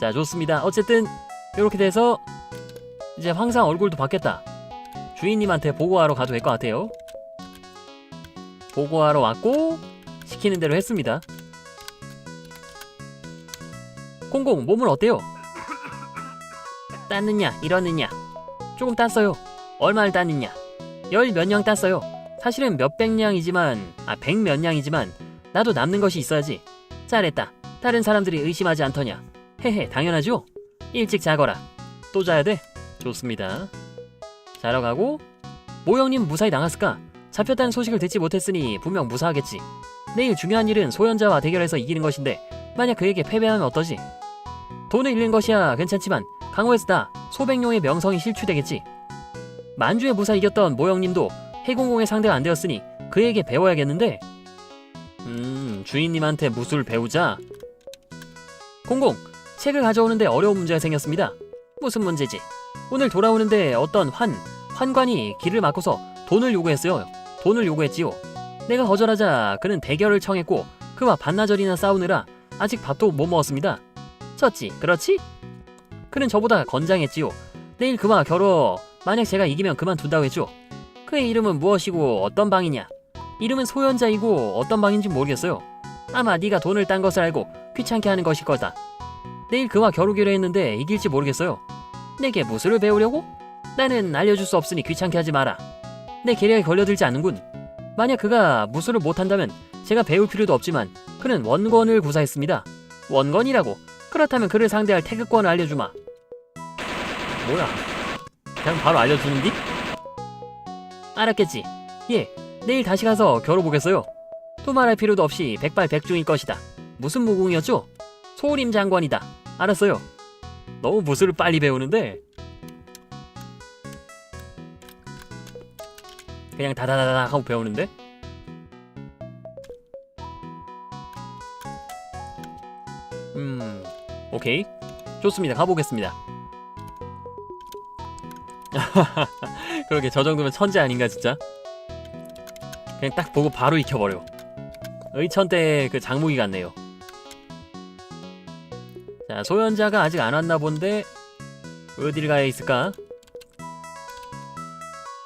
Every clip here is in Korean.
자 좋습니다. 어쨌든 이렇게 돼서 이제 황상 얼굴도 바뀌었다. 주인님한테 보고하러 가도 될 것 같아요. 보고하러 왔고 시키는 대로 했습니다. 공공 몸은 어때요? 땄느냐 이러느냐? 조금 땄어요. 얼마를 땄느냐? 열 몇 냥 땄어요. 사실은 몇백 냥이지만 아 백 몇 냥이지만 나도 남는 것이 있어야지. 잘했다. 다른 사람들이 의심하지 않더냐 헤헤 당연하죠. 일찍 자거라. 또 자야 돼. 좋습니다. 자러 가고 모형님 무사히 나갔을까? 잡혔다는 소식을 듣지 못했으니 분명 무사하겠지. 내일 중요한 일은 소현자와 대결해서 이기는 것인데 만약 그에게 패배하면 어떠지? 돈을 잃는 것이야 괜찮지만 강호에서다 소백룡의 명성이 실추되겠지. 만주에 무사 이겼던 모형님도 해공공의 상대가 안 되었으니 그에게 배워야겠는데? 음 주인님한테 무술 배우자. 공공 책을 가져오는데 어려운 문제가 생겼습니다. 무슨 문제지? 오늘 돌아오는데 어떤 환 환관이 길을 막고서 돈을 요구했어요. 돈을 요구했지요. 내가 거절하자 그는 대결을 청했고 그와 반나절이나 싸우느라 아직 밥도 못 먹었습니다. 졌지? 그렇지? 그는 저보다 건장했지요. 내일 그와 겨뤄. 만약 제가 이기면 그만둔다고 했죠. 그의 이름은 무엇이고 어떤 방이냐? 이름은 소현자이고 어떤 방인지 모르겠어요. 아마 네가 돈을 딴 것을 알고 귀찮게 하는 것일 거다 내일 그와 겨루기로 했는데 이길지 모르겠어요. 내게 무술을 배우려고? 나는 알려줄 수 없으니 귀찮게 하지 마라. 내 계략에 걸려들지 않는군. 만약 그가 무술을 못한다면 제가 배울 필요도 없지만 그는 원권을 구사했습니다. 원건이라고. 그렇다면 그를 상대할 태극권을 알려주마. 뭐야? 그냥 바로 알려주는디? 알았겠지. 예 내일 다시 가서 겨뤄보겠어요. 또 말할 필요도 없이 백발백중일 것이다. 무슨 무궁이었죠? 소림 장관이다 알았어요. 너무 무술을 빨리 배우는데 그냥 다다다다 하고 배우는데? 음 오케이. 좋습니다. 가보겠습니다. 그러게 저 정도면 천재 아닌가 진짜? 그냥 딱 보고 바로 익혀버려. 의천 때 그 장무기 같네요 자 소현자가 아직 안 왔나 본데 어디를 가야 있을까?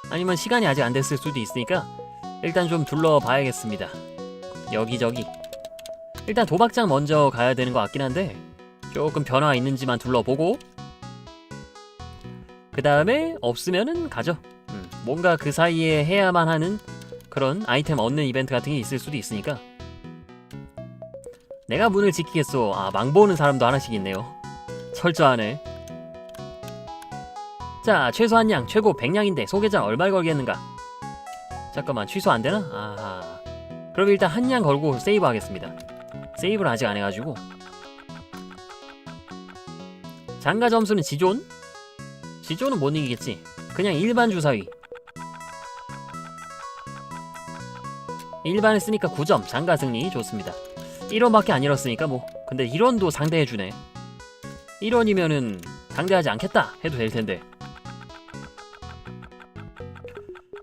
아니면 시간이 아직 안 됐을 수도 있으니까 일단 좀 둘러봐야겠습니다. 여기저기. 일단 도박장 먼저 가야 되는 것 같긴 한데 조금 변화 있는지만 둘러보고. 그 다음에 없으면은 가죠. 음, 뭔가 그 사이에 해야만 하는 그런 아이템 얻는 이벤트 같은 게 있을 수도 있으니까 내가 문을 지키겠소. 아 망보는 사람도 하나씩 있네요. 철저하네. 자 최소 한 양 최고 100냥인데 소개자 얼마 걸겠는가? 잠깐만 취소 안 되나? 아하. 그럼 일단 한냥 걸고 세이브 하겠습니다. 세이브를 아직 안 해가지고. 장가 점수는 지존? 지존은 못 이기겠지. 그냥 일반 주사위. 일반을 쓰니까 9점. 장가 승리 좋습니다 1원밖에 안 잃었으니까 뭐. 근데 1원도 상대해주네. 1원이면은 상대하지 않겠다 해도 될 텐데.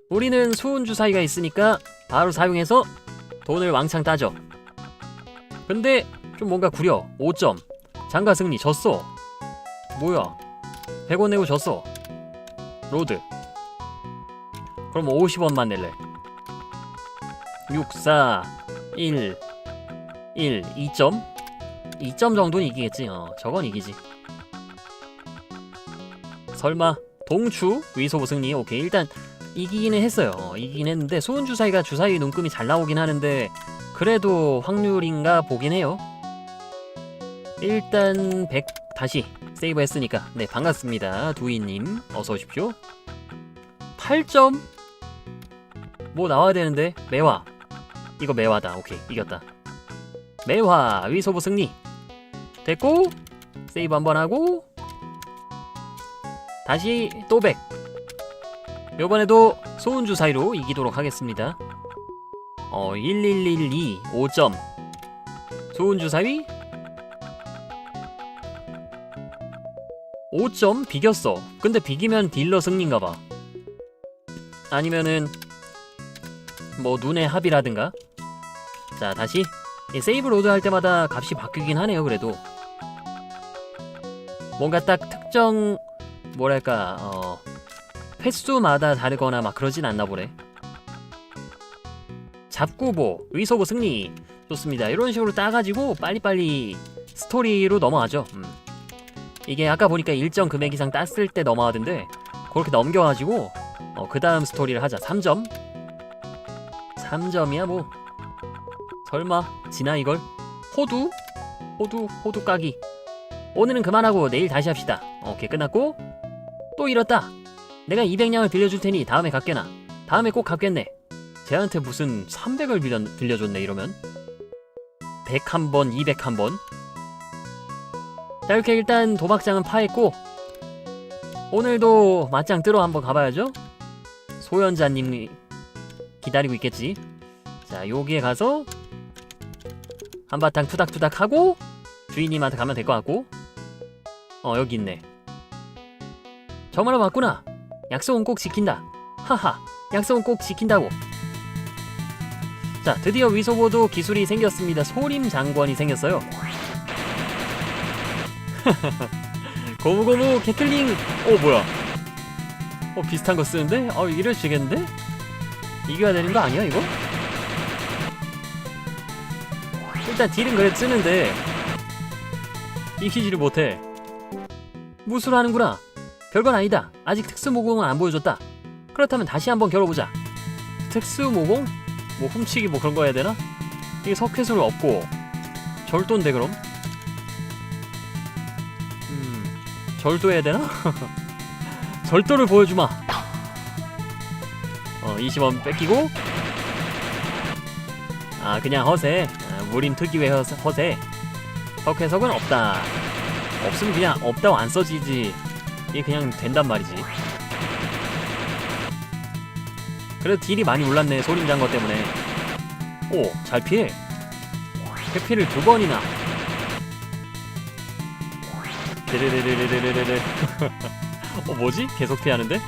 우리는 수은 주사위가 있으니까 바로 사용해서 돈을 왕창 따져 근데 좀 뭔가 구려. 5점. 장가 승리 졌어. 뭐야? 100원 내고 졌어. 로드. 그럼 50원만 낼래. 6, 4, 1, 1, 2점? 2점 정도는 이기겠지. 어 저건 이기지. 설마 동추 위소부 승리? 오케이 일단 이기기는 했어요. 어, 이기긴 했는데 소은 주사위가 주사위 눈금이 잘 나오긴 하는데 그래도 확률인가 보긴 해요. 일단 100 다시 세이브 했으니까. 네 반갑습니다 두이님. 어서 오십시오. 8점? 뭐 나와야 되는데? 매화. 이거 매화다. 오케이 이겼다 매화 위소부 승리. 됐고 세이브 한번 하고 다시 또100 요번에도 소은주 사이로 이기도록 하겠습니다. 어 1112 5점. 소은주 사위 5점 비겼어. 근데 비기면 딜러 승리인가봐. 아니면은 뭐 눈의 합이라든가? 자 다시 이 세이브 로드 할 때마다 값이 바뀌긴 하네요 그래도 뭔가 딱 특정 뭐랄까 어 횟수마다 다르거나 막 그러진 않나 보네. 잡구보, 위소보 승리 좋습니다. 이런 식으로 따가지고 빨리빨리 스토리로 넘어가죠. 음. 이게 아까 보니까 일정 금액 이상 땄을 때 넘어가던데 그렇게 넘겨가지고 어, 그 다음 스토리를 하자. 3점. 3점이야 뭐. 설마 지나 이걸? 호두? 호두 호두 까기. 오늘은 그만하고 내일 다시 합시다. 오케이 끝났고 또 잃었다. 내가 200냥을 빌려줄 테니 다음에 갚게나. 다음에 꼭 갚겠네. 쟤한테 무슨 300을 빌려, 빌려줬네 이러면 100한 번, 200한 번. 자 이렇게 일단 도박장은 파했고 오늘도 맞짱 뜨러 한번 가봐야죠. 소연자님이 기다리고 있겠지. 자 여기에 가서 한바탕 투닥투닥 하고 주인님한테 가면 될 것 같고 어 여기 있네. 정말 맞구나. 약속은 꼭 지킨다. 하하 약속은 꼭 지킨다고. 자, 드디어 위소보도 기술이 생겼습니다. 소림 장관이 생겼어요. 고무고무 개틀링. 어 뭐야? 어 비슷한 거 쓰는데? 어 이럴 지겠는데? 이겨야 되는 거 아니야 이거? 일단 딜은 그래 쓰는데 이기지를 못해. 무술 하는구나. 별건 아니다. 아직 특수 모공은 안 보여줬다. 그렇다면 다시 한번 겨뤄보자. 특수 모공? 뭐 훔치기 뭐 그런 거 해야 되나? 이게 석회술 없고 절도인데 그럼? 음 절도해야 되나? 절도를 보여주마 어 20원 뺏기고 아 그냥 허세 아, 무림 특유의 허세, 허세? 석회석은 없다. 없으면 그냥 없다고 안 써지지. 이게 그냥 된단 말이지. 그래도 딜이 많이 올랐네 소림장거 때문에. 오 잘 피해. 회피를 두 번이나. 드르르르르르르르 어 뭐지? 계속 피하는데?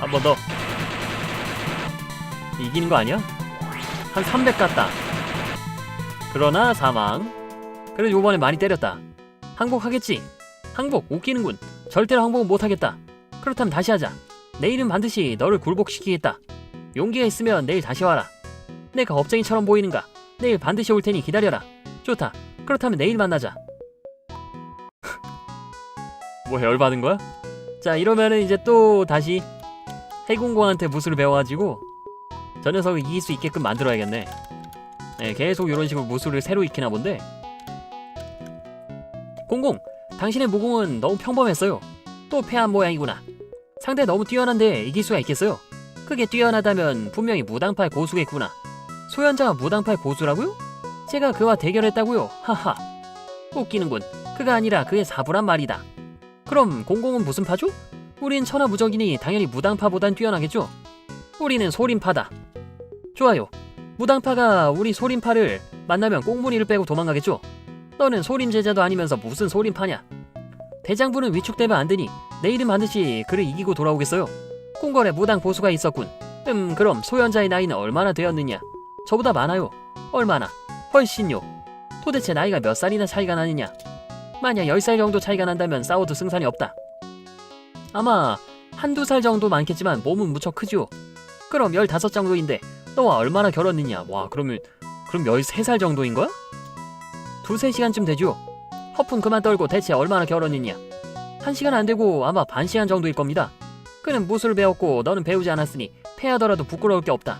한 번 더. 이기는 거 아니야? 한 300 갔다 그러나 사망 그래도 요번에 많이 때렸다 항복하겠지 항복 웃기는군 절대로 항복은 못하겠다 그렇다면 다시 하자 내일은 반드시 너를 굴복시키겠다 용기가 있으면 내일 다시 와라. 내가 겁쟁이처럼 보이는가? 내일 반드시 올 테니 기다려라. 좋다. 그렇다면 내일 만나자. 뭐 열받은 거야? 자 이러면은 이제 또 다시 해군공한테 무술을 배워가지고 저 녀석을 이길 수 있게끔 만들어야겠네. 네, 계속 이런 식으로 무술을 새로 익히나 본데. 공공, 당신의 무공은 너무 평범했어요. 또 패한 모양이구나. 상대 너무 뛰어난데 이길 수가 있겠어요? 크게 뛰어나다면 분명히 무당팔 고수겠구나. 소현자가 무당팔 고수라고요? 제가 그와 대결했다고요? 하하. 웃기는군. 그가 아니라 그의 사부란 말이다. 그럼 공공은 무슨 파죠? 우린 천하무적이니 당연히 무당파보단 뛰어나겠죠? 우리는 소림파다. 좋아요. 무당파가 우리 소림파를 만나면 꽁무니를 빼고 도망가겠죠? 너는 소림 제자도 아니면서 무슨 소림파냐? 대장부는 위축되면 안 되니 내일은 반드시 그를 이기고 돌아오겠어요. 궁궐에 무당 보수가 있었군. 음, 그럼 소현자의 나이는 얼마나 되었느냐? 저보다 많아요. 얼마나? 훨씬요. 도대체 나이가 몇 살이나 차이가 나느냐? 만약 10살 정도 차이가 난다면 싸워도 승산이 없다. 아마 한두 살 정도 많겠지만 몸은 무척 크죠. 그럼 15 정도인데 너와 얼마나 결혼느냐? 와, 그러면 그럼 13살 정도인 거야? 두세 시간쯤 되죠. 허풍 그만 떨고 대체 얼마나 결혼느냐? 한 시간 안 되고 아마 반 시간 정도일 겁니다. 그는 무술을 배웠고 너는 배우지 않았으니 패하더라도 부끄러울 게 없다.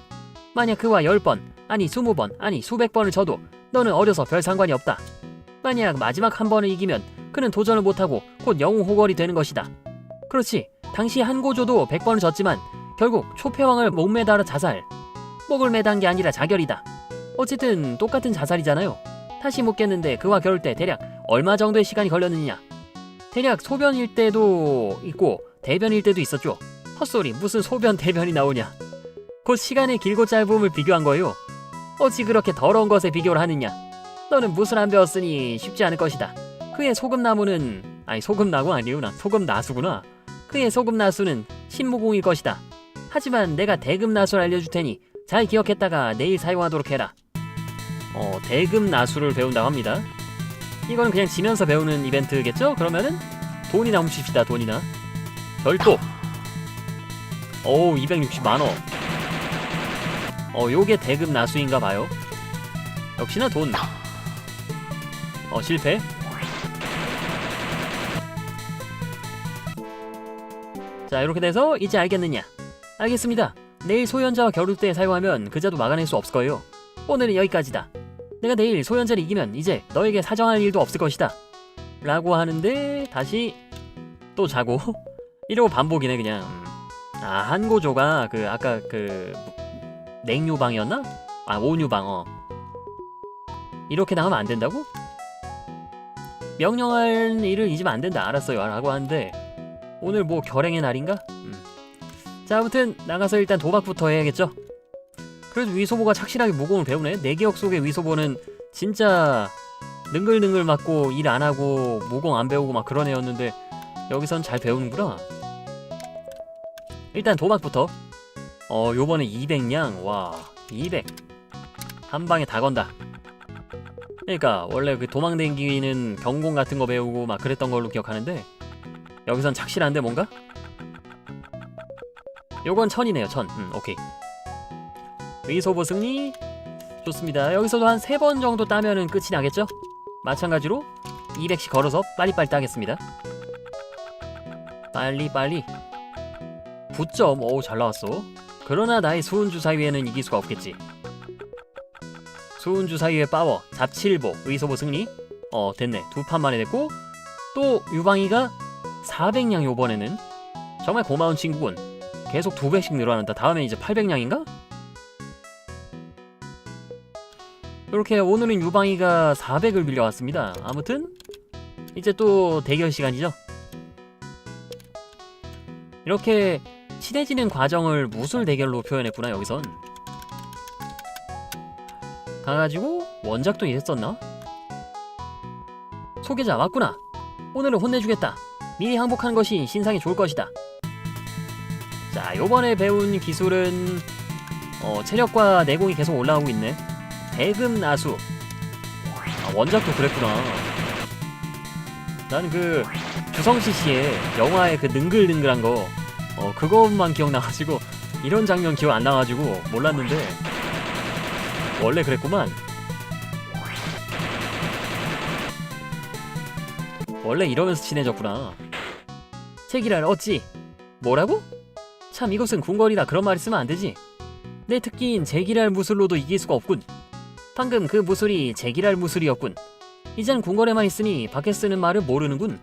만약 그와 열 번, 아니 스무 번, 아니 수백 번을 져도 너는 어려서 별 상관이 없다. 만약 마지막 한 번을 이기면 그는 도전을 못하고 곧 영웅 호걸이 되는 것이다. 그렇지. 당시 한고조도 백 번을 졌지만 결국 초패왕을 목 매달아 자살. 목을 매단 게 아니라 자결이다. 어쨌든 똑같은 자살이잖아요. 다시 묻겠는데 그와 겨룰 때 대략 얼마 정도의 시간이 걸렸느냐? 대략 소변일 때도 있고 대변일 때도 있었죠. 헛소리 무슨 소변 대변이 나오냐. 곧 시간의 길고 짧음을 비교한 거예요. 어찌 그렇게 더러운 것에 비교를 하느냐. 너는 무술 안 배웠으니 쉽지 않을 것이다. 그의 소금나무는 아니 소금나무 아니구나. 소금나수구나. 그의 소금나수는 신무공일 것이다. 하지만 내가 대금나수를 알려줄 테니 잘 기억했다가 내일 사용하도록 해라. 어, 대금 나수를 배운다고 합니다. 이건 그냥 지면서 배우는 이벤트겠죠? 그러면은 돈이나 훔칩시다 돈이나. 별도. 어우 260만원. 어 요게 대금 나수인가 봐요. 역시나 돈. 어 실패. 자 이렇게 돼서 이제 알겠느냐? 알겠습니다 내일 소현자와 겨룰 때 사용하면 그자도 막아낼 수 없을 거예요 오늘은 여기까지다 내가 내일 소현자를 이기면 이제 너에게 사정할 일도 없을 것이다 라고 하는데 다시 또 자고 이러고 반복이네 그냥 음. 아 한고조가 그 아까 그 냉유방이었나? 아 온유방 어 이렇게 나가면 안 된다고? 명령할 일을 잊으면 안 된다 알았어요 라고 하는데 오늘 뭐 결행의 날인가? 음. 자 아무튼 나가서 일단 도박부터 해야겠죠? 그래도 위소보가 착실하게 무공을 배우네. 내 기억 속의 위소보는 진짜 능글능글 맞고 일 안 하고 무공 안 배우고 막 그런 애였는데 여기선 잘 배우는구나. 일단 도박부터. 어 요번에 200냥. 와200 한방에 다 건다. 그러니까 원래 그 도망 댕기는 경공 같은 거 배우고 막 그랬던 걸로 기억하는데 여기선 착실한데 뭔가? 요건 천이네요 천. 음, 오케이. 의소보 승리. 좋습니다. 여기서도 한 세 번 정도 따면은 끝이 나겠죠? 마찬가지로 200씩 걸어서 빨리빨리 따겠습니다. 빨리빨리. 9점 어우 잘 나왔어. 그러나 나의 수은주 사위에는 이길 수가 없겠지. 수은주 사위의 파워 잡칠보 의소보 승리. 어 됐네. 두 판 만에 됐고 또 유방이가 400냥 요번에는 정말 고마운 친구군 계속 두 배씩 늘어난다. 다음에 이제 800냥인가? 이렇게 오늘은 유방이가 400을 빌려왔습니다. 아무튼 이제 또 대결 시간이죠. 이렇게 친해지는 과정을 무술 대결로 표현했구나 여기선. 가가지고 원작도 이랬었나? 소개자 왔구나. 오늘은 혼내주겠다. 미리 항복하는 것이 신상이 좋을 것이다 자 요번에 배운 기술은 어, 체력과 내공이 계속 올라오고 있네. 대금 나수. 아, 원작도 그랬구나. 나는 그 주성시 씨의 영화의 그 능글능글한 거 어, 그것만 기억나가지고 이런 장면 기억 안 나가지고 몰랐는데 원래 그랬구만. 원래 이러면서 친해졌구나. 책이랄 어찌? 뭐라고? 참 이것은 궁궐이라 그런 말 쓰면 안 되지. 내 특기인 제기랄 무술로도 이길 수가 없군. 방금 그 무술이 제기랄 무술이었군. 이젠 궁궐에만 있으니 밖에 쓰는 말을 모르는군.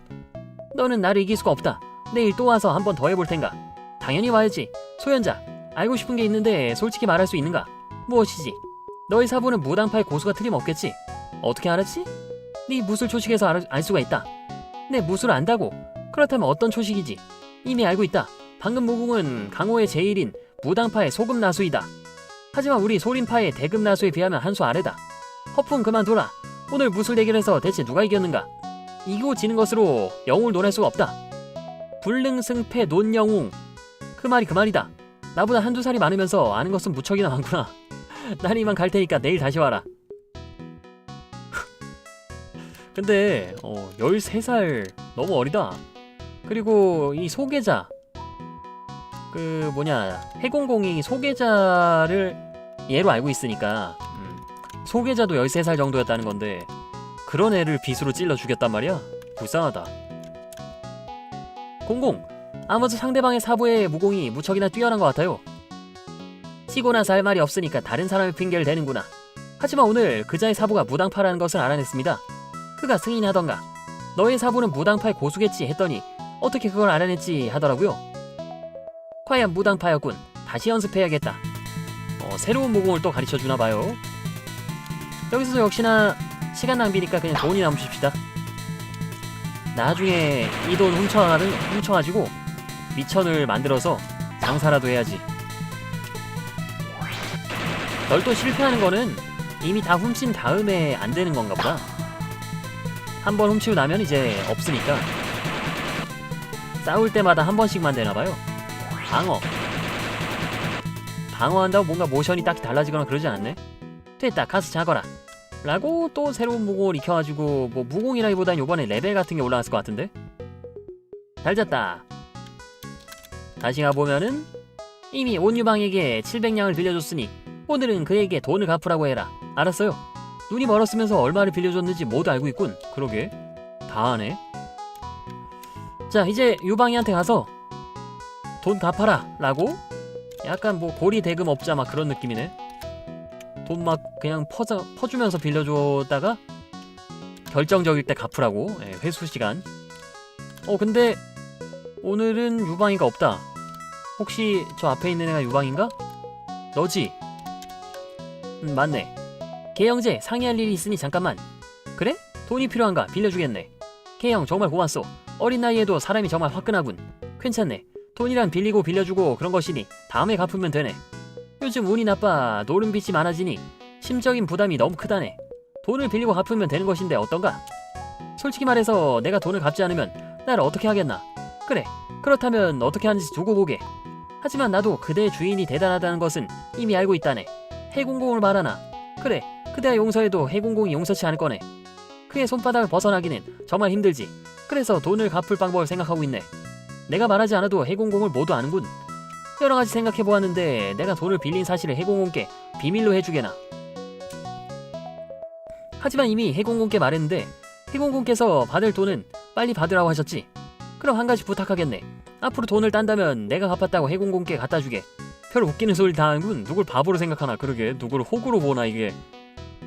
너는 나를 이길 수가 없다. 내일 또 와서 한 번 더 해볼 텐가? 당연히 와야지. 소현자 알고 싶은 게 있는데 솔직히 말할 수 있는가? 무엇이지? 너의 사부는 무당파의 고수가 틀림없겠지? 어떻게 알았지? 네 무술 초식에서 알, 알 수가 있다. 내 무술 안다고. 그렇다면 어떤 초식이지? 이미 알고 있다 방금 무궁은 강호의 제일인 무당파의 소금 나수이다. 하지만 우리 소림파의 대금 나수에 비하면 한 수 아래다. 허풍 그만둬라 오늘 무술 대결에서 대체 누가 이겼는가? 이기고 지는 것으로 영웅을 논할 수가 없다. 불능승패 논영웅. 그 말이 그 말이다. 나보다 한두 살이 많으면서 아는 것은 무척이나 많구나. 난 이만 갈 테니까 내일 다시 와라. 근데 어 13살 너무 어리다. 그리고 이 소계자 그 뭐냐 해공공이 소계자를 얘로 알고 있으니까 음, 소계자도 13살 정도였다는 건데 그런 애를 빗으로 찔러 죽였단 말이야. 불쌍하다. 공공 아무튼 상대방의 사부의 무공이 무척이나 뛰어난 것 같아요. 치고 나서 할 말이 없으니까 다른 사람의 핑계를 대는구나. 하지만 오늘 그자의 사부가 무당파라는 것을 알아냈습니다. 그가 승인하던가 너의 사부는 무당파의 고수겠지 했더니 어떻게 그걸 알아냈지 하더라고요 과연 무당파였군 다시 연습해야겠다. 어, 새로운 무공을 또 가르쳐 주나 봐요. 여기서 역시나 시간 낭비니까 그냥 돈이나 훔칩시다. 나중에 이 돈 훔쳐, 훔쳐가지고 미천을 만들어서 장사라도 해야지. 별도 실패하는 거는 이미 다 훔친 다음에 안 되는 건가 보다. 한 번 훔치고 나면 이제 없으니까. 싸울 때마다 한 번씩만 되나 봐요 방어 방어한다고 뭔가 모션이 딱히 달라지거나 그러지 않네 됐다 가서 자거라 라고 또 새로운 무공을 익혀가지고 뭐 무공이라기보단 요번에 레벨 같은 게 올라왔을 것 같은데 잘 잤다. 다시 가보면은 이미 온유방에게 700냥을 빌려줬으니 오늘은 그에게 돈을 갚으라고 해라. 알았어요. 눈이 멀었으면서 얼마를 빌려줬는지 모두 알고 있군. 그러게. 다 하네. 자, 이제 유방이한테 가서 돈 갚아라. 라고 약간 뭐 고리 대금 업자 막 그런 느낌이네. 돈 막 그냥 퍼져, 퍼주면서 빌려줬다가 결정적일 때 갚으라고. 예, 회수 시간. 어, 근데 오늘은 유방이가 없다. 혹시 저 앞에 있는 애가 유방인가? 너지? 음, 맞네. 개형제 상의할 일이 있으니 잠깐만. 그래? 돈이 필요한가? 빌려주겠네. 개형 정말 고맙소. 어린 나이에도 사람이 정말 화끈하군. 괜찮네. 돈이란 빌리고 빌려주고 그런 것이니 다음에 갚으면 되네. 요즘 운이 나빠 노름 빚이 많아지니 심적인 부담이 너무 크다네. 돈을 빌리고 갚으면 되는 것인데 어떤가? 솔직히 말해서 내가 돈을 갚지 않으면 나를 어떻게 하겠나? 그래. 그렇다면 어떻게 하는지 두고 보게. 하지만 나도 그대의 주인이 대단하다는 것은 이미 알고 있다네. 해공공을 말하나? 그래. 그대가 용서해도 해공공이 용서치 않을 거네. 그의 손바닥을 벗어나기는 정말 힘들지. 그래서 돈을 갚을 방법을 생각하고 있네. 내가 말하지 않아도 해공공을 모두 아는군. 여러 가지 생각해 보았는데 내가 돈을 빌린 사실을 해공공께 비밀로 해주게나. 하지만 이미 해공공께 말했는데 해공공께서 받을 돈은 빨리 받으라고 하셨지. 그럼 한 가지 부탁하겠네. 앞으로 돈을 딴다면 내가 갚았다고 해공공께 갖다 주게. 별 웃기는 소리 다 하는군. 누굴 바보로 생각하나 그러게. 누구를 호구로 보나 이게.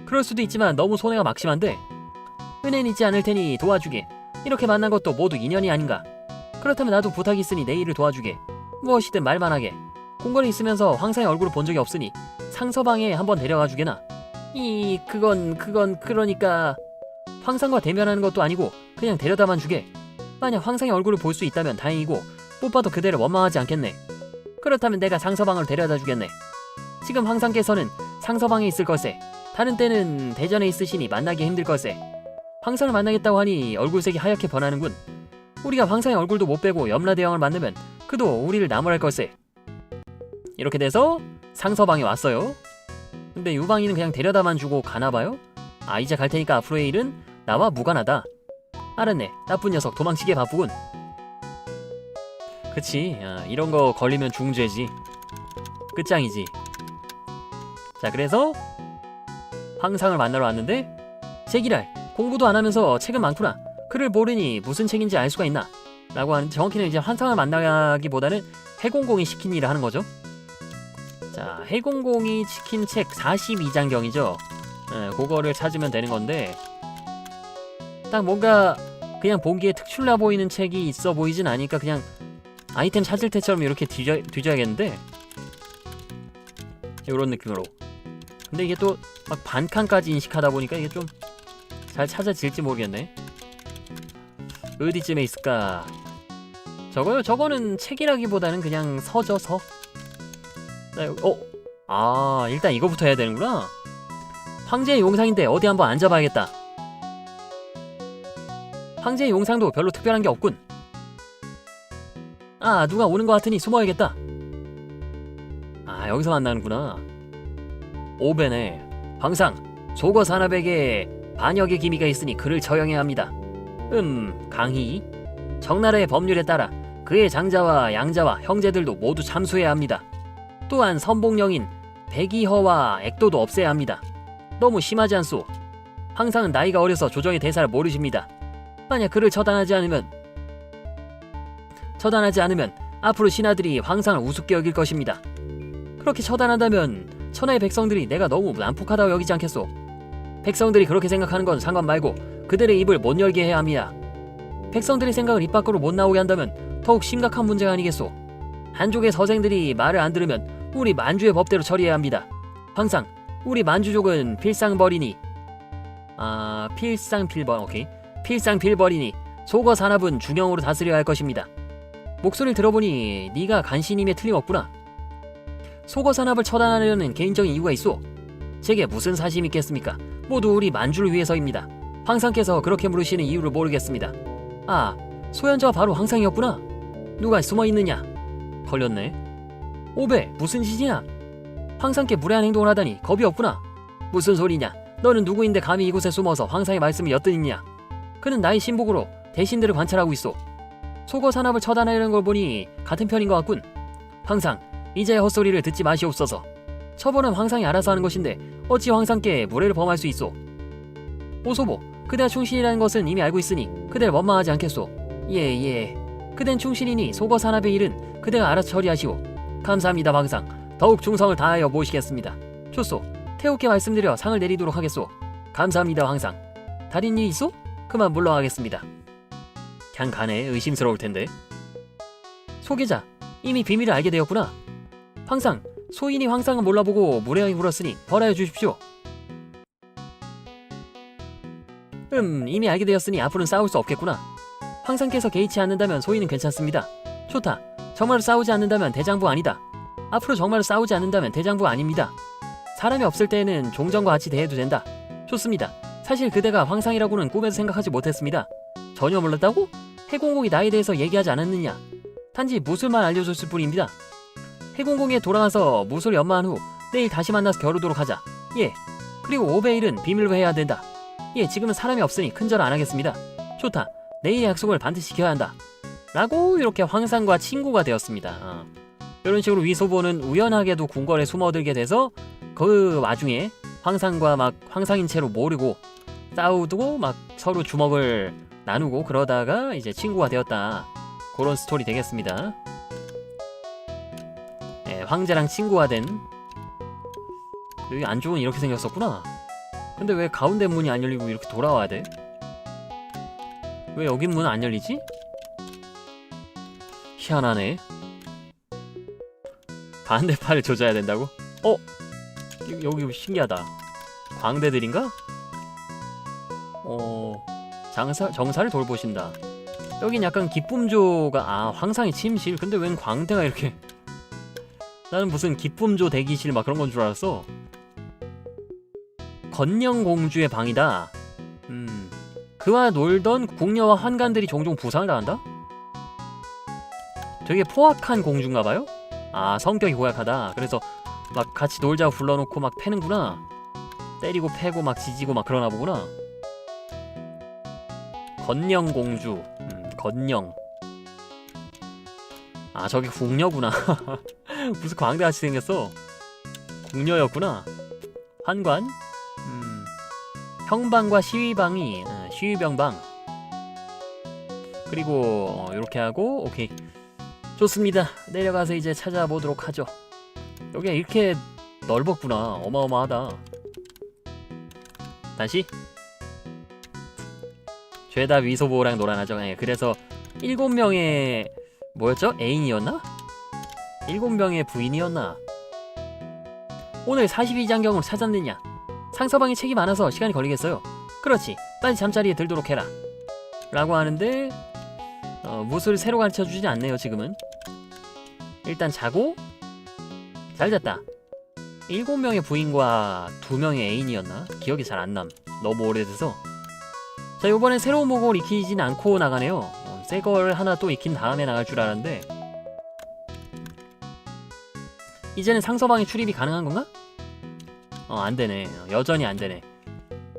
그럴 수도 있지만 너무 손해가 막심한데 은혜는 잊지 않을 테니 도와주게. 이렇게 만난 것도 모두 인연이 아닌가. 그렇다면 나도 부탁이 있으니 내 일을 도와주게. 무엇이든 말만 하게. 궁궐에 있으면서 황사의 얼굴을 본 적이 없으니 상서방에 한번 데려가 주게나. 이 그건 그건 그러니까 황상과 대면하는 것도 아니고 그냥 데려다만 주게. 만약 황상의 얼굴을 볼 수 있다면 다행이고 못 봐도 그대를 원망하지 않겠네. 그렇다면 내가 상서방을 데려다 주겠네. 지금 황상께서는 상서방에 있을 걸세. 다른 때는 대전에 있으시니 만나기 힘들 걸세. 황상을 만나겠다고 하니 얼굴색이 하얗게 변하는군. 우리가 황상의 얼굴도 못 빼고 염라대왕을 만나면 그도 우리를 나무랄 걸세. 이렇게 돼서 상서방에 왔어요. 근데 유방이는 그냥 데려다만 주고 가나봐요? 아 이제 갈 테니까 앞으로의 일은 나와 무관하다. 알았네. 나쁜 녀석 도망치기에 바쁘군. 그치. 아, 이런 거 걸리면 중죄지. 끝장이지. 자 그래서 황상을 만나러 왔는데 제기랄 공부도 안 하면서 책은 많구나. 글을 모르니 무슨 책인지 알 수가 있나? 라고 하는 정확히는 이제 환상을 만나기보다는 해공공이 시킨 일을 하는 거죠. 자, 해공공이 시킨 책 42장경이죠. 예, 그거를 찾으면 되는 건데 딱 뭔가 그냥 보기에 특출나 보이는 책이 있어 보이진 않으니까 그냥 아이템 찾을 때처럼 이렇게 뒤져, 뒤져야겠는데 이런 느낌으로 근데 이게 또 막 반칸까지 인식하다 보니까 이게 좀 잘 찾아질지 모르겠네 어디쯤에 있을까? 저거요? 저거는 책이라기보다는 그냥 서죠 서. 나 여기- 어? 아 일단 이거부터 해야 되는구나. 황제의 용상인데 어디 한번 앉아봐야겠다. 황제의 용상도 별로 특별한 게 없군. 아 누가 오는 것 같으니 숨어야겠다. 아 여기서 만나는구나. 오베네 황상 소거 산업에게 반역의 기미가 있으니 그를 처형해야 합니다 음 강희. 정나라의 법률에 따라 그의 장자와 양자와 형제들도 모두 참수해야 합니다. 또한 선봉령인 백이허와 액도도 없애야 합니다. 너무 심하지 않소? 황상은 나이가 어려서 조정의 대사를 모르십니다. 만약 그를 처단하지 않으면 처단하지 않으면 앞으로 신하들이 황상을 우습게 여길 것입니다. 그렇게 처단한다면 천하의 백성들이 내가 너무 난폭하다고 여기지 않겠소? 백성들이 그렇게 생각하는 건 상관 말고 그들의 입을 못 열게 해야 합니다. 백성들의 생각을 입 밖으로 못 나오게 한다면 더욱 심각한 문제가 아니겠소? 한족의 서생들이 말을 안 들으면 우리 만주의 법대로 처리해야 합니다. 황상, 우리 만주족은 필상벌이니 아 필상필벌 오케이 필상필벌이니 소거 산업은 중형으로 다스려야 할 것입니다. 목소리를 들어보니 네가 간신임에 틀림없구나. 소거 산업을 처단하려는 개인적인 이유가 있소. 제게 무슨 사심이 있겠습니까? 모두 우리 만주를 위해서입니다. 황상께서 그렇게 물으시는 이유를 모르겠습니다. 아, 소현자가 바로 황상이었구나. 누가 숨어 있느냐? 걸렸네. 오베, 무슨 짓이냐? 황상께 무례한 행동을 하다니 겁이 없구나. 무슨 소리냐? 너는 누구인데 감히 이곳에 숨어서 황상의 말씀을 엿듣느냐? 그는 나의 신복으로 대신들을 관찰하고 있어. 속어 산업을 처단하려는 걸 보니 같은 편인 것 같군. 황상, 이제 헛소리를 듣지 마시옵소서. 처벌은 황상이 알아서 하는 것인데 어찌 황상께 무례를 범할 수 있소? 오소보, 그대가 충신이라는 것은 이미 알고 있으니 그대를 원망하지 않겠소. 예, 예. 그댄 충신이니 속어 산업의 일은 그대가 알아서 처리하시오. 감사합니다, 황상. 더욱 충성을 다하여 모시겠습니다. 좋소. 태우께 말씀드려 상을 내리도록 하겠소. 감사합니다, 황상. 다른 일 있소? 그만 물러가겠습니다. 그냥 가네. 의심스러울 텐데. 소계자, 이미 비밀을 알게 되었구나. 황상, 소인이 황상은 몰라보고 무례하게 굴었으니 벌하여 주십시오. 음, 이미 알게 되었으니 앞으로는 싸울 수 없겠구나. 황상께서 개의치 않는다면 소인은 괜찮습니다. 좋다. 정말로 싸우지 않는다면 대장부 아니다. 앞으로 정말로 싸우지 않는다면 대장부 아닙니다. 사람이 없을 때에는 종전과 같이 대해도 된다. 좋습니다. 사실 그대가 황상이라고는 꿈에도 생각하지 못했습니다. 전혀 몰랐다고? 해공공이 나에 대해서 얘기하지 않았느냐? 단지 무술만 알려줬을 뿐입니다. 해공공에 돌아가서 무술 연마한 후 내일 다시 만나서 겨루도록 하자. 예. 그리고 5배 1은 비밀로 해야 된다. 예, 지금은 사람이 없으니 큰절 안 하겠습니다. 좋다. 내일의 약속을 반드시 지켜야 한다. 라고 이렇게 황상과 친구가 되었습니다. 어. 이런 식으로 위소보는 우연하게도 궁궐에 숨어들게 돼서 그 와중에 황상과 막 황상인 채로 모르고 싸우고 막 서로 주먹을 나누고 그러다가 이제 친구가 되었다. 그런 스토리 되겠습니다. 예, 황제랑 친구가 된 여기 안쪽은 이렇게 생겼었구나. 근데 왜 가운데 문이 안 열리고 이렇게 돌아와야 돼? 왜 여기 문안 열리지? 희한하네. 반대팔을 조져야 된다고? 어? 여- 여기 신기하다. 광대들인가? 어... 장사, 정사를 돌보신다. 여긴 약간 기쁨조가 아 황상의 침실 근데 웬 광대가 이렇게 나는 무슨 기쁨조 대기실 막 그런 건 줄 알았어 건영공주의 방이다. 음 그와 놀던 궁녀와 환관들이 종종 부상을 당한다? 되게 포악한 공주인가 봐요? 아 성격이 고약하다. 그래서 막 같이 놀자고 불러놓고 막 패는구나. 때리고 패고 막 지지고 막 그러나 보구나. 건영공주. 음, 건영 아 저기 궁녀구나. 무슨 광대같이 생겼어. 궁녀였구나. 환관? 음, 형방과 시위방이 어, 시위병방 그리고 어, 이렇게 하고 오케이 좋습니다 내려가서 이제 찾아보도록 하죠 여기가 이렇게 넓었구나 어마어마하다 다시 죄다 위소보랑 노란하죠. 예, 그래서 일곱 명의 뭐였죠? 애인이었나? 일곱 명의 부인이었나? 오늘 42장경으로 찾았느냐? 상서방이 책이 많아서 시간이 걸리겠어요. 그렇지. 빨리 잠자리에 들도록 해라. 라고 하는데 어, 무술 새로 가르쳐 주지 않네요, 지금은. 일단 자고 잘 잤다. 일곱 명의 부인과 두 명의 애인이었나? 기억이 잘 안 남. 너무 오래돼서. 자 이번엔 새로운 목을 익히진 않고 나가네요 어, 새걸 하나 또 익힌 다음에 나갈 줄 알았는데 이제는 상서방의 출입이 가능한 건가? 어 안 되네. 어, 여전히 안 되네.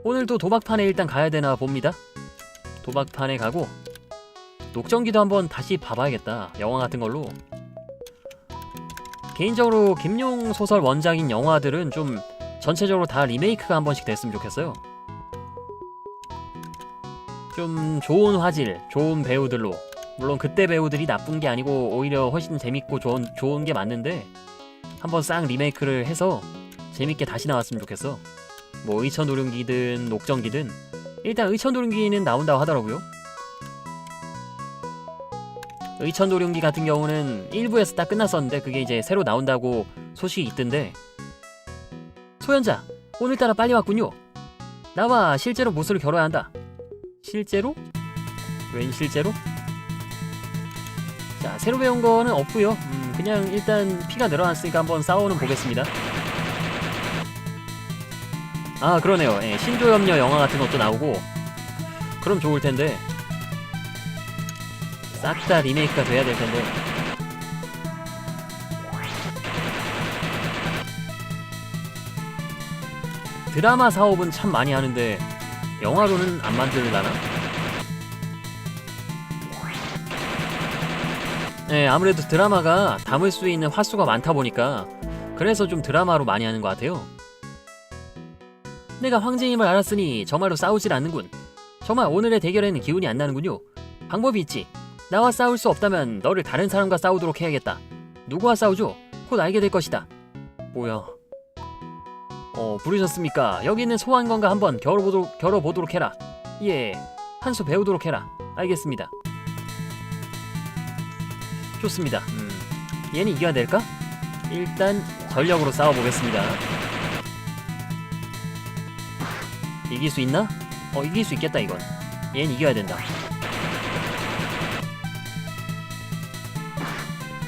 오늘도 도박판에 일단 가야 되나 봅니다. 도박판에 가고 녹정기도 한번 다시 봐봐야겠다. 영화 같은 걸로. 개인적으로 김용 소설 원작인 영화들은 좀 전체적으로 다 리메이크가 한 번씩 됐으면 좋겠어요. 좀 좋은 화질, 좋은 배우들로. 물론 그때 배우들이 나쁜 게 아니고 오히려 훨씬 재밌고 좋은 좋은 게 맞는데 한번 싹 리메이크를 해서 재밌게 다시 나왔으면 좋겠어. 뭐 의천노룡기든 녹정기든 일단 의천노룡기는 나온다고 하더라고요. 의천노룡기 같은 경우는 1부에서 딱 끝났었는데 그게 이제 새로 나온다고 소식이 있던데 소현자 오늘따라 빨리 왔군요. 나와 실제로 무술을 겨뤄야 한다. 실제로? 웬 실제로? 자 새로 배운 거는 없고요 음, 그냥 일단 피가 늘어났으니까 한번 싸워는 보겠습니다 아 그러네요 예, 신조염녀 영화 같은 것도 나오고 그럼 좋을 텐데 싹 다 리메이크가 돼야 될 텐데 드라마 사업은 참 많이 하는데 영화로는 안 만들라나? 네, 아무래도 드라마가 담을 수 있는 화수가 많다 보니까 그래서 좀 드라마로 많이 하는 것 같아요. 내가 황제임을 알았으니 정말로 싸우질 않는군. 정말 오늘의 대결에는 기운이 안 나는군요. 방법이 있지. 나와 싸울 수 없다면 너를 다른 사람과 싸우도록 해야겠다. 누구와 싸우죠? 곧 알게 될 것이다. 뭐야? 어, 부르셨습니까? 여기 있는 소환관과 한번 겨뤄보도록, 겨뤄보도록 해라. 예, 한 수 배우도록 해라. 알겠습니다. 좋습니다. 음, 얘는 이겨야 될까? 일단 전력으로 싸워보겠습니다. 이길 수 있나? 어, 이길 수 있겠다 이건. 얘는 이겨야 된다.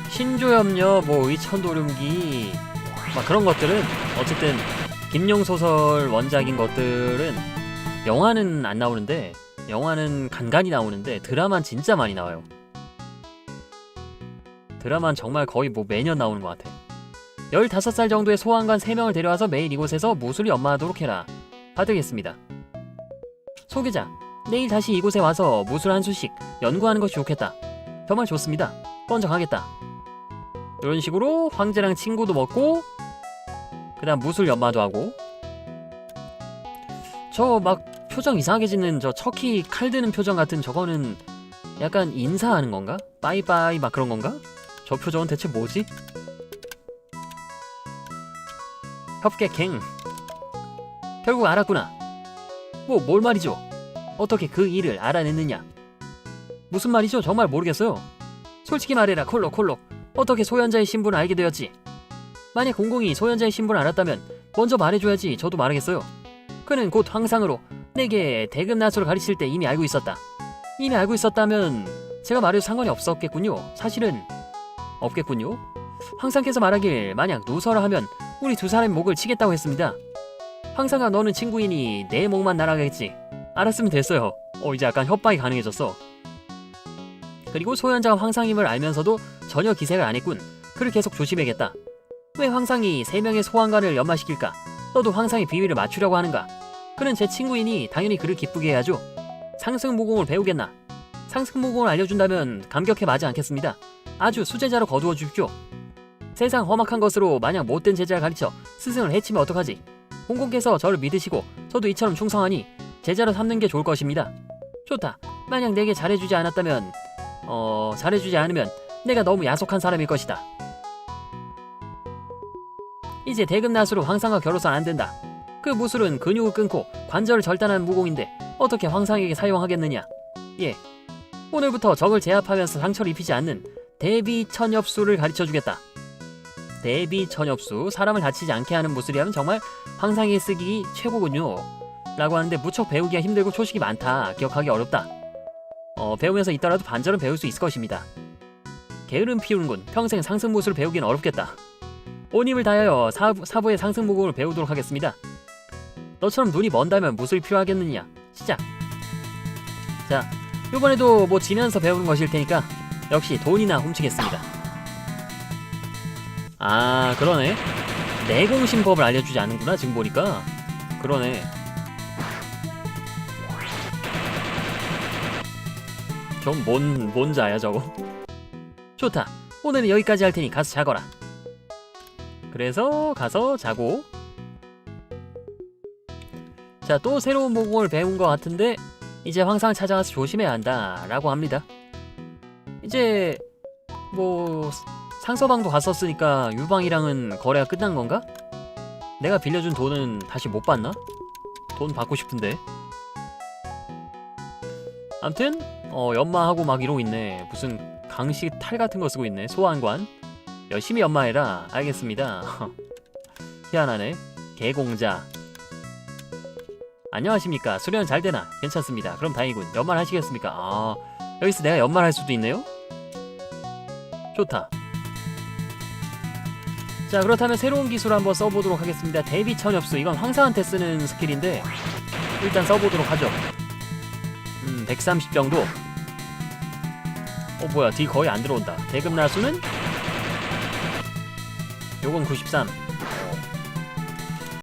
신조염려, 뭐 의천도lum기, 막 그런 것들은 어쨌든 김용 소설 원작인 것들은 영화는 안 나오는데 영화는 간간히 나오는데 드라마는 진짜 많이 나와요. 드라마는 정말 거의 뭐 매년 나오는 것 같아. 15살 정도의 소환관 3명을 데려와서 매일 이곳에서 무술 연마하도록 해라. 받으겠습니다. 소개자, 내일 다시 이곳에 와서 무술 한 수씩 연구하는 것이 좋겠다. 정말 좋습니다. 먼저 가겠다. 이런 식으로 황제랑 친구도 먹고 그 다음 무술 연마도 하고 저 막 표정 이상하게 짓는 저 척키 칼 드는 표정 같은 저거는 약간 인사하는 건가? 빠이빠이 막 그런 건가? 저 표정은 대체 뭐지? 협객행 결국 알았구나. 뭐 뭘 말이죠? 어떻게 그 일을 알아냈느냐? 무슨 말이죠? 정말 모르겠어요. 솔직히 말해라 콜록 콜록. 어떻게 소현자의 신분을 알게 되었지? 만약 공공이 소현자의 신분을 알았다면 먼저 말해줘야지 저도 말하겠어요. 그는 곧 황상으로 내게 대금 나수를 가르칠 때 이미 알고 있었다. 이미 알고 있었다면 제가 말해도 상관이 없었겠군요. 사실은 없겠군요. 황상께서 말하길 만약 누설을 하면 우리 두 사람의 목을 치겠다고 했습니다. 황상아 너는 친구이니 내 목만 날아가겠지. 알았으면 됐어요. 어 이제 약간 협박이 가능해졌어. 그리고 소현자가 황상임을 알면서도 전혀 기색을 안 했군. 그를 계속 조심해야겠다. 왜 황상이 세 명의 소환관을 연마시킬까? 너도 황상의 비위를 맞추려고 하는가? 그는 제 친구이니 당연히 그를 기쁘게 해야죠. 상승무공을 배우겠나? 상승무공을 알려준다면 감격해 마지 않겠습니다. 아주 수제자로 거두어 주십시오. 세상 험악한 것으로 만약 못된 제자를 가르쳐 스승을 해치면 어떡하지? 공공께서 저를 믿으시고 저도 이처럼 충성하니 제자로 삼는 게 좋을 것입니다. 좋다. 만약 내게 잘해주지 않았다면 어 잘해주지 않으면 내가 너무 야속한 사람일 것이다. 이제 대금낫으로 황상과 겨뤄선 안 된다. 그 무술은 근육을 끊고 관절을 절단하는 무공인데 어떻게 황상에게 사용하겠느냐? 예. 오늘부터 적을 제압하면서 상처를 입히지 않는 대비 천엽수를 가르쳐 주겠다. 대비천엽수 사람을 다치지 않게 하는 무술이라면 정말 황상에 쓰기 최고군요. 라고 하는데 무척 배우기가 힘들고 초식이 많다. 기억하기 어렵다. 어, 배우면서 있더라도 반절은 배울 수 있을 것입니다. 게으름 피우는군. 평생 상승 무술을 배우기는 어렵겠다. 온 힘을 다하여 사부, 사부의 상승 무공을 배우도록 하겠습니다. 너처럼 눈이 먼다면 무술이 필요하겠느냐. 시작. 자, 이번에도 뭐 지면서 배우는 것일 테니까 역시 돈이나 훔치겠습니다. 아 그러네. 내공신법을 알려주지 않는구나 지금 보니까. 그러네. 좀뭔 뭔 자야 저거? 좋다. 오늘은 여기까지 할 테니 가서 자거라. 그래서 가서 자고. 자 또 새로운 모공을 배운 것 같은데 이제 황상 찾아가서 조심해야 한다 라고 합니다. 이제 뭐 상서방도 갔었으니까 유방이랑은 거래가 끝난 건가? 내가 빌려준 돈은 다시 못 받나? 돈 받고 싶은데. 암튼 어 연마하고 막 이러고 있네. 무슨 강식 탈 같은 거 쓰고 있네. 소환관. 열심히 연마해라. 알겠습니다. 희한하네. 개공자. 안녕하십니까. 수련 잘 되나? 괜찮습니다. 그럼 다행이군. 연말 하시겠습니까? 아 여기서 내가 연말할 수도 있네요. 좋다. 자 그렇다면 새로운 기술 한번 써보도록 하겠습니다. 대비 천엽수. 이건 황사한테 쓰는 스킬인데 일단 써보도록 하죠. 음 130 정도. 어 뭐야. 딜 거의 안 들어온다. 대금 나수는? 요건 93